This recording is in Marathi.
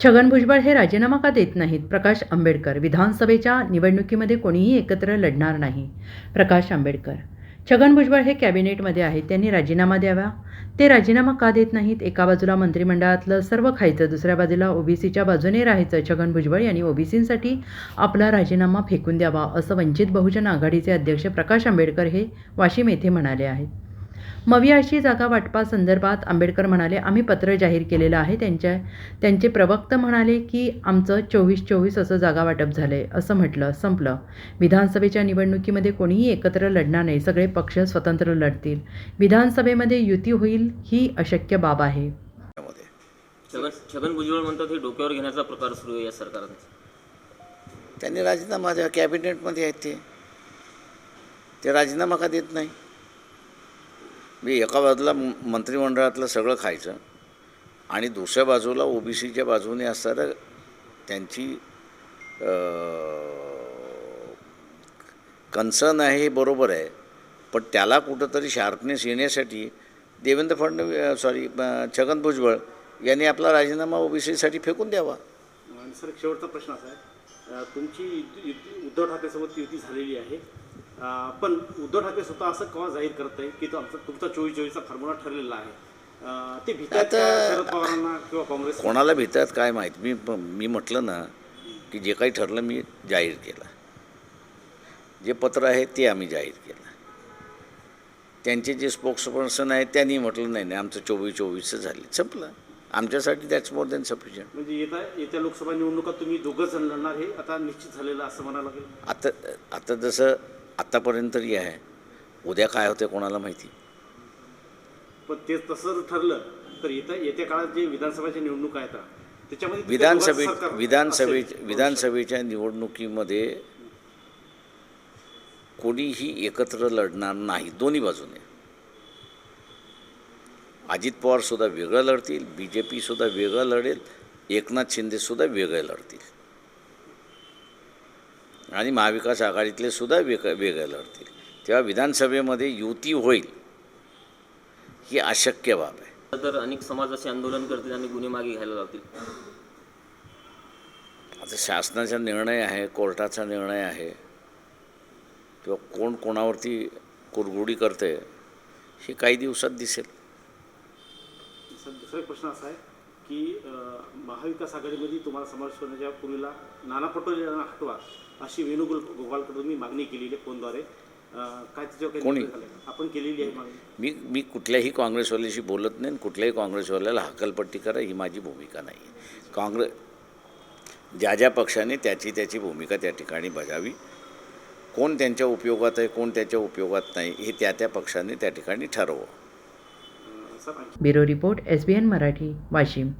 छगन भुजबळ हे राजीनामा का देत नाहीत? प्रकाश आंबेडकर विधानसभेच्या निवडणुकीमध्ये कोणीही एकत्र लढणार नाही. प्रकाश आंबेडकर. छगन भुजबळ हे कॅबिनेटमध्ये आहेत त्यांनी राजीनामा द्यावा. ते राजीनामा का देत नाहीत? एका बाजूला मंत्रिमंडळातलं सर्व खायचं दुसऱ्या बाजूला ओबीसीच्या बाजूने राहायचं. छगन भुजबळ यांनी ओबीसींसाठी आपला राजीनामा फेकून द्यावा असं वंचित बहुजन आघाडीचे अध्यक्ष प्रकाश आंबेडकर हे वाशिम येथे म्हणाले आहेत. मवियाशी जागा वाटपासंदर्भात आंबेडकर म्हणाले आम्ही पत्र जाहीर केलेलं आहे. त्यांच्या त्यांचे प्रवक्ते म्हणाले की आमचं चोवीस चोवीस असं जागा वाटप झालं आहे असं म्हटलं संपलं. विधानसभेच्या निवडणुकीमध्ये कोणीही एकत्र लढणार नाही. सगळे पक्ष स्वतंत्र लढतील. विधानसभेमध्ये युती होईल ही अशक्य बाब आहे. छगन छगन भुजबळ म्हणतात हे डोक्यावर घेण्याचा प्रकार सुरू आहे या सरकारने त्यांनी राजीनामा द्या. कॅबिनेटमध्ये आहेत ते. ते राजीनामा का देत नाही? मी एका बाजूला मंत्रिमंडळातलं सगळं खायचं आणि दुसऱ्या बाजूला ओबीसीच्या बाजूने असणारं त्यांची कन्सर्न आहे हे बरोबर आहे पण त्याला कुठंतरी शार्पनेस येण्यासाठी देवेंद्र फडणवीस सॉरी छगन भुजबळ यांनी आपला राजीनामा ओबीसीसाठी फेकून द्यावा. सर शेवटचा प्रश्न असा आहे. तुमची युती उद्धव ठाकरेसोबत युती झालेली आहे. पण उद्धव ठाकरे स्वतः असं केव्हा जाहीर करत आहे की तो आमचा तुमचा चोवीस चोवीसचा फॉर्म्युला ठरलेला आहे? ते भीतात शरद पवारांना किंवा काँग्रेस कोणाला भितात काय माहीत? मी मी म्हटलं ना की जे काही ठरलं मी जाहीर केलं. जे पत्र आहे ते आम्ही जाहीर केलं. त्यांचे जे स्पोक्सपर्सन आहेत त्यांनी म्हटलं नाही नाही आमचं चोवीस चोवीसचं झाले. संपलं. आमच्यासाठी दॅट्स मोर दॅन सफिशियंट म्हणजे येत्या येत्या लोकसभा निवडणुकात तुम्ही दोघं जण लढणार हे आता निश्चित झालेलं असं म्हणावं लागेल? आता आता जसं आत्तापर्यंत तरी आहे. उद्या काय होतं कोणाला माहिती? पण ते तसं जर ठरलं तर येत्या येत्या काळात जे विधानसभेच्या निवडणुका आहेत त्याच्यामध्ये त्या विधानसभे विधानसभे. विधानसभेच्या निवडणुकीमध्ये कोणीही एकत्र लढणार नाही दोन्ही बाजूने. अजित पवारसुद्धा वेगळं लढतील बी जे पीसुद्धा वेगळं लढेल एकनाथ शिंदेसुद्धा वेगळे लढतील. आणि महाविकास आघाडीतले सुद्धा वेग वेगळे लढतील. तेव्हा विधानसभेमध्ये युती होईल ही अशक्य बाब आहे. तर अनेक समाज असे आंदोलन करतील आणि गुन्हे मागे घ्यायला लावतील. आता शासनाचा निर्णय आहे कोर्टाचा निर्णय आहे. किंवा कोण कोणावरती कुरगुडी करते हे काही दिवसात दिसेल. दुसरा प्रश्न असा आहे की महाविकास आघाडीमध्ये तुम्हाला समावेश करण्याच्या पूर्वीला नाना पटोले यांना हटवा अशी वेणुगोल गोपालकडून मी मागणी केलेली आहे फोनद्वारे. काय त्याच्यावर कोणी? आपण केलेली आहे मागणी. मी मी कुठल्याही काँग्रेसवाल्याशी बोलत नाही आणि कुठल्याही काँग्रेसवाल्याला हकलपट्टी करा ही माझी भूमिका नाही आहे. काँग्रेस ज्या ज्या पक्षाने त्याची त्याची भूमिका त्या ठिकाणी बजावी कोण त्यांच्या उपयोगात आहे कोण त्याच्या उपयोगात नाही हे त्या त्या पक्षाने त्या ठिकाणी ठरवं. अ, पाहिजे bureau report S B N Marathi Washim.